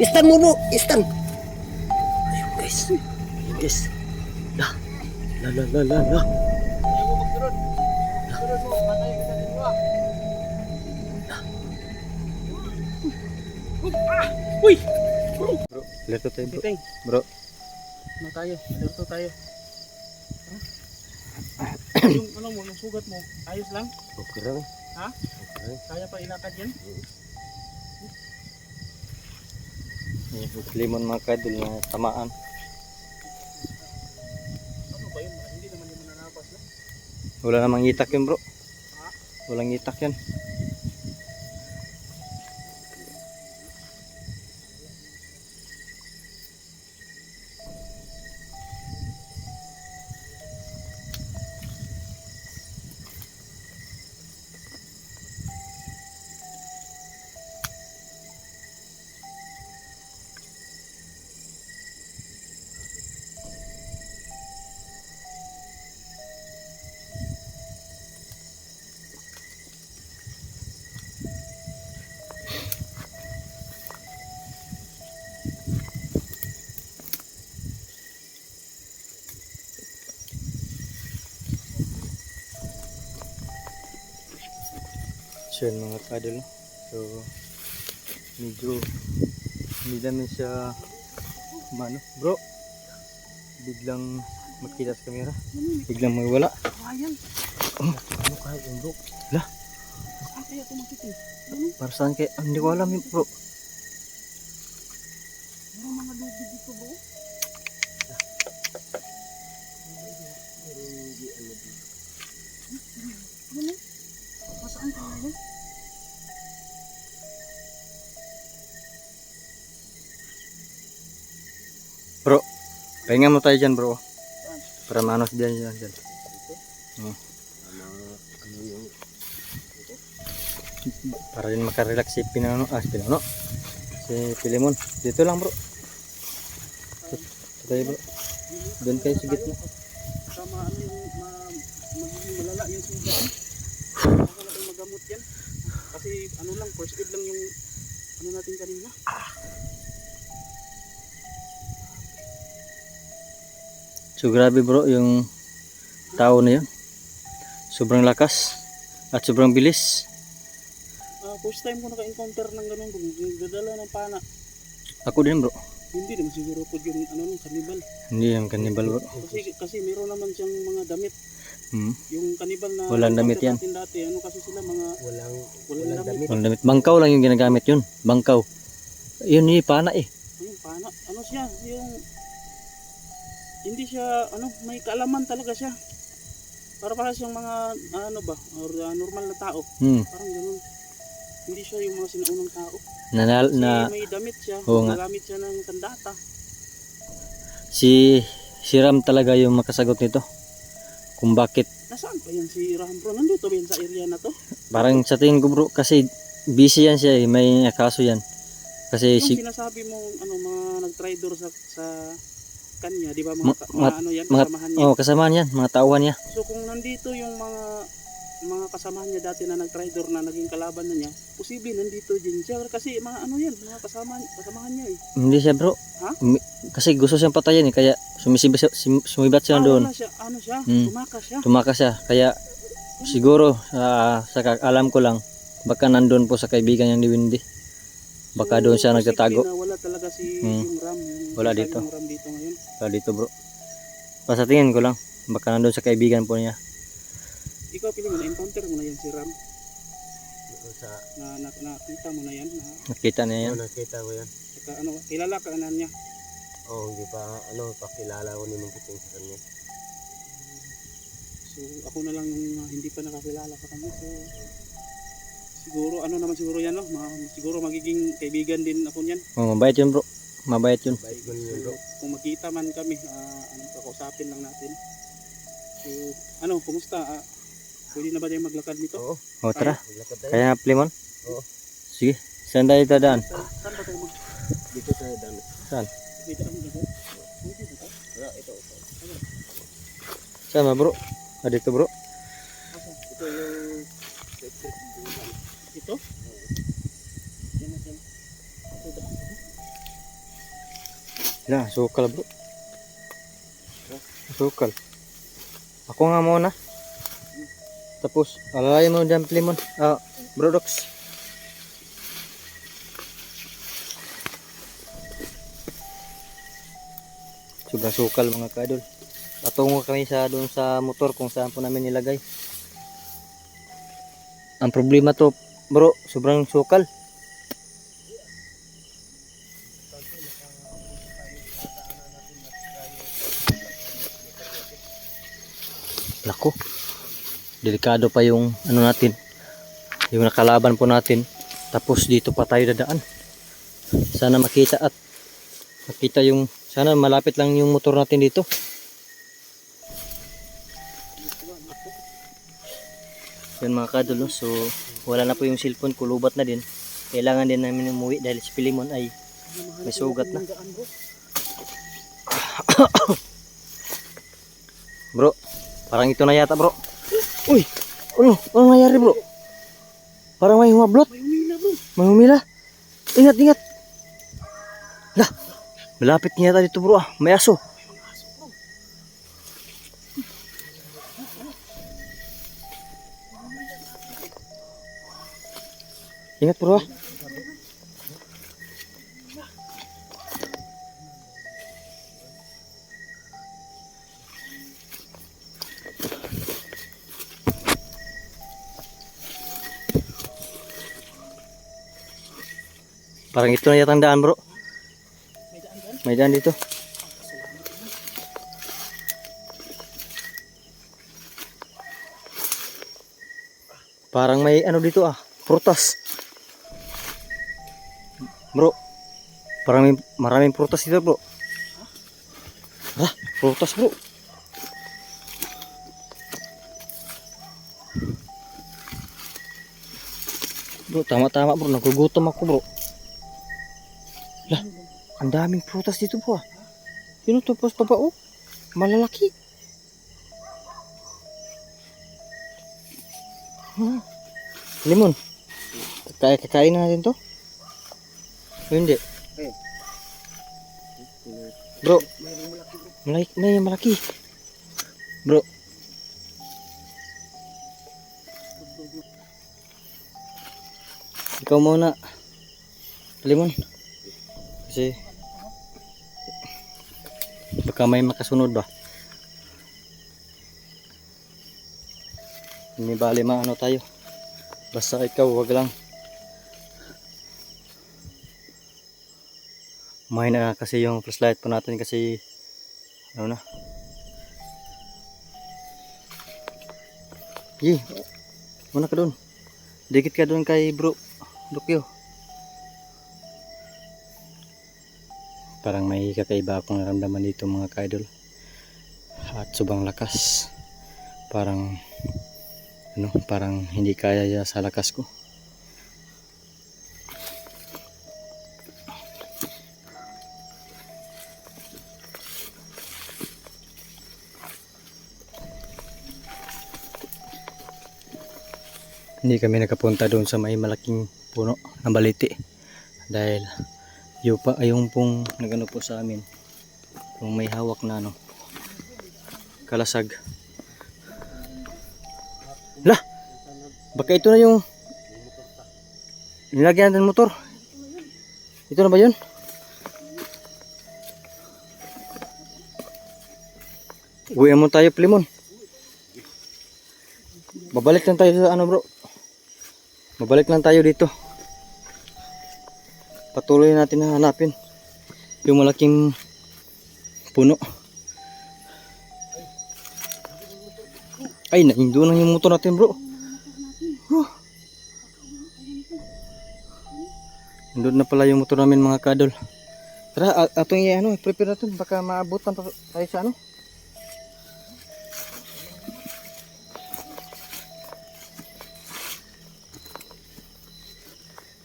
Istan mo bro, istan. Ayun guys. Ayun guys. La. La la la la la. Ayaw mo magturod. Turod mo, patay ka sa ninyo ah. Uy! Bro, alerto tayo bro. Bro, ano tayo? Alerto tayo. Ha? yung ano mo, yung sugat mo, ayos lang? okay lang. Ha? Okay. Kaya pa ilakad yan? Yung limon mga kadol na tamaan. Ano ba yun? Hindi naman yung mananapas na. Wala namang itak yun bro. Ha? Walang itak yan. Yun mga kadol. So medyo hindi namin siya mano. Bro, biglang makita sa camera. Biglang mawala. Ayan! Ano kaya yun bro? La, Saan kaya tumakit eh? Ano? para saan kaya? Ah, hindi ko alam yun bro. Meron mga lubid dito bro. Ano? Masaan kaya yun? Bro, pahinga mo tayo dyan bro. Para manos dyan dyan dyan. Oh. Para din makarelax si Pinano, ah si Pinano. Si Pilimon. Dito lang bro. Dito tayo bro. Doon kayo sa gitna. Tama ano yung ma magiging malala yung sugat. Baka magamot yan. Kasi ano lang, first aid lang yung ano natin kanina. So grabe bro yung tao na yun. Sobrang lakas at sobrang bilis. Ah, first time ko naka-encounter ng ganun bro. Yung dadala ng pana. Ako din bro. Hindi naman siguro po yung ano nung kanibal. Hindi yung kanibal bro. Kasi kasi meron naman siyang mga damit. Hmm. Yung kanibal na Walang damit yan. dati, ano kasi sila mga Walang walang, damit. Walang damit. Bangkaw lang yung ginagamit yun. Bangkaw. Yun eh, pana eh. Ayun, pana. Ano siya? Yung hindi siya ano, may kaalaman talaga siya. Para para siyang mga ano ba, or ah, normal na tao. Hmm. Parang ganun. Hindi siya yung mga sinaunang tao. Na, na, may damit siya, Oo nga. nagamit siya ng sandata. si si Ram talaga yung makasagot nito. Kung bakit Nasaan pa yan si Rahambro? Nandito ba yan sa area na to? parang sa tingin ko bro kasi busy yan siya eh. May kaso yan. Kasi Yung si sinasabi mo ano mga nag-tridor sa sa kanya, di ba mga, mga- mga ano yan, mga kasamahan niya. oh, kasamahan yan, mga tauhan niya. So kung nandito yung mga mga kasamahan niya dati na nag-tridor na naging kalaban na niya, posible nandito din siya kasi mga ano yan, mga kasama kasamahan niya eh. Hindi siya bro. Ha? Kasi gusto siyang patayin eh. Kaya sumisibat siya, sumibat siya Ah, doon. wala siya, ano siya, Hmm. tumakas siya. Tumakas siya. Kaya siguro sa sa alam ko lang baka nandun po sa kaibigan niya ni Windy. Baka doon siya nagtatago. na wala talaga si Hmm. yung Ram, yung Wala dito. yung Ram dito ngayon. Wala dito bro. Basta tingin ko lang. Baka nandun sa kaibigan po niya. Ikaw pili mo na encounter mo na yan si Ram sa na, na nakita mo na yan na Nakita niya yan. oh, nakita ko yan. saka ano kilala ka na niya. Oh, hindi pa ano pakilala ko ni Mang Kiting sa kanya. So ako na lang yung uh, hindi pa nakakilala sa kanya. So siguro ano naman siguro yan no? Ma- siguro magiging kaibigan din ako niyan. Oh, mabait yun bro. Mabait yun. Bait ko niyo bro. Kung magkita man kami, ah, ano kakausapin lang natin. So ano, kumusta? Ah, pwede na ba tayong maglakad nito? Oo. Oh, tara. Kaya Plimon? Oo. Sige. Saan tayo dadaan? Saan, saan ba tayo mag... Dito tayo dami. Saan? Dito ang dito? Wala ito. Saan ba bro? Ah, dito bro. Ito yung Na, sukal bro. Sukal. Ako nga muna. Tapos, alalay mo dyan, Plimon. Ah, bro Dox. Sobrang sukal mga kadol. Patungo kami sa doon sa motor kung saan po namin nilagay. Ang problema to, bro, sobrang sukal. Lako. Delikado pa yung ano natin. Yung nakalaban po natin. Tapos dito pa tayo dadaan. Sana makita at makita yung sana malapit lang yung motor natin dito. Yun mga kadol, so wala na po yung cellphone, kulubat na din. Kailangan din namin umuwi dahil si Pilimon ay may sugat na. Bro, parang ito na yata bro. Uy, ano, ano nangyari bro? Parang may humablot. May humina bro. May humila. Ingat, ingat. Lah, malapit niya yata dito bro ah. May aso. Ingat bro ah. Parang ito na yata ang daan bro. May daan dito. Parang may ano dito ah, prutas. Bro, parang may maraming prutas dito bro. Ah, prutas bro. Bro, tama-tama bro, nagugutom ako bro. Lah, ang daming prutas dito bro ah. Yun o, tapos baba oh. Malalaki. Hmm. Limon. Kaya kakain na natin to? O hindi? Bro, malaki, may malaki. Bro. Ikaw muna. Limon. Kasi baka may makasunod ba? Hindi bali maano tayo. Basta ikaw wag lang. May na kasi yung flashlight po natin kasi ano na. Yi, muna ka doon. Dikit ka doon kay bro. Lukyo. Parang may kakaiba akong naramdaman dito mga kaidol. At subang lakas. Parang ano, parang hindi kaya ya sa lakas ko. Hindi kami nakapunta doon sa may malaking puno ng baliti dahil yung pa yung pong nagano po sa amin. Kung may hawak na ano kalasag. Lah baka ito na yung nilagyan natin motor. Ito na ba yun? Uwi mo tayo Plimon. Babalik lang tayo sa ano bro? Babalik lang tayo dito patuloy natin na hanapin yung malaking puno. Ay nahindo na yung motor natin bro. Huh. Na pala yung motor namin mga kadol. Tara atong ano prepare natin. Baka maabutan tayo sa ano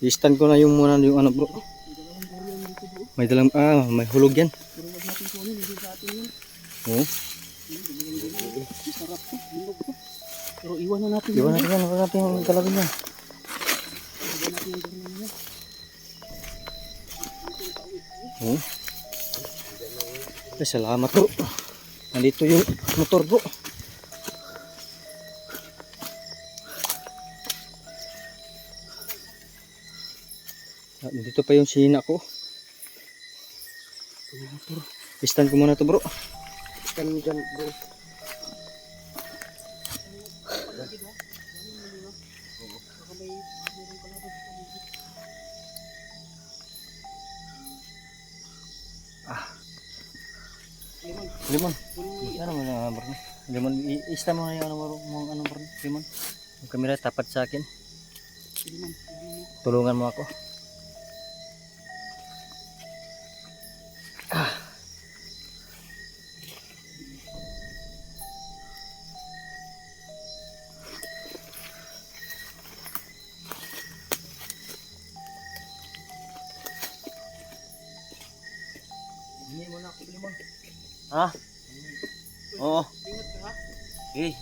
i-stand ko na yung muna yung ano bro may dalang ah may hulog yan. Oo. Pero iwan na natin yun. natin yan? Iwan natin yung ganyan yan. Oo. Ay, salamat bro. Nandito yung motor bro. Ah, Nandito pa yung sina ko. Pistan ko muna to bro. Kan dyan bro. Limon. Ano mo na bro? Limon, ista mo na yung ano bro, ano bro, limon. Yung kamera tapat sa akin. Tulungan mo ako. Ha? Oo. Ingat ka ha. Eh.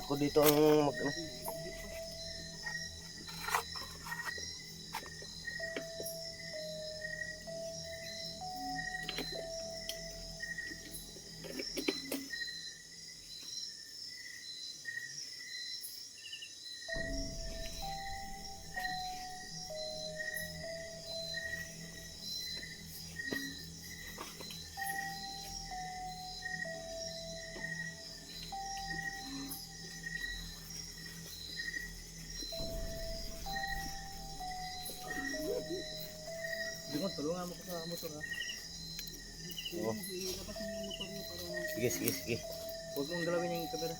Ako dito ang mag... Sige, sige, sige. Huwag mong galawin yung kamera.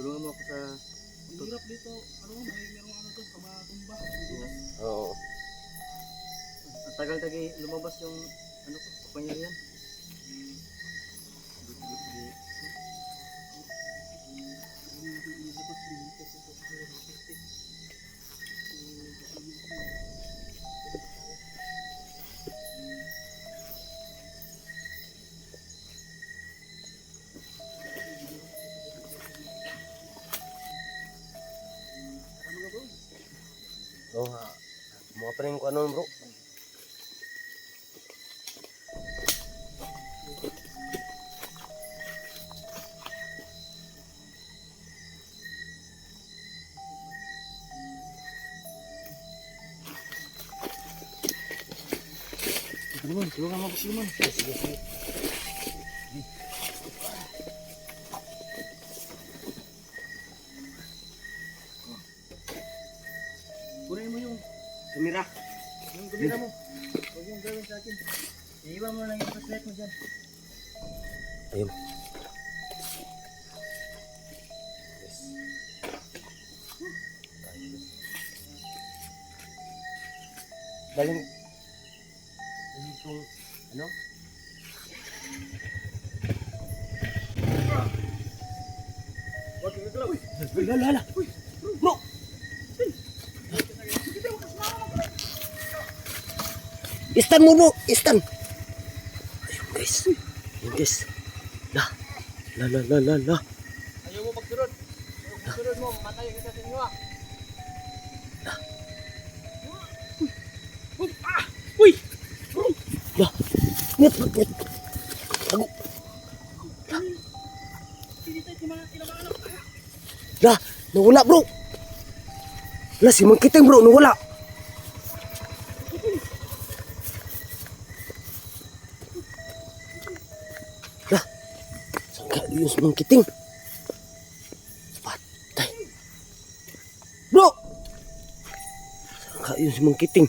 Tulungan mo ako sa... Ang hirap dito, ano, may merong ano to, kamatumba. Oo. Ang tagal tagi lumabas yung ano ko, kapangyarihan. Oo pa rin ko ano bro. Limon, tulungan mo Limon. Sige, sige, sige. Kamera mo. Huwag mong gawin sa akin. Iiwan mo lang yung flashlight mo dyan. Ayun. Daling itong ano? Uy, lala, lala. Bro! Istan mo bro! Istan! Ayun guys. Ayun guys. La. La la la la la. Ayaw mo magsurod. Magsurod mo, matay kita sa inyo ah. La. Nget, nget, nget. Tago. La, nawala bro. La, si Mang Kiteng bro, nawala. La, saan Mang Kiteng? Patay. Bro! Saan ka si Mang Kiteng?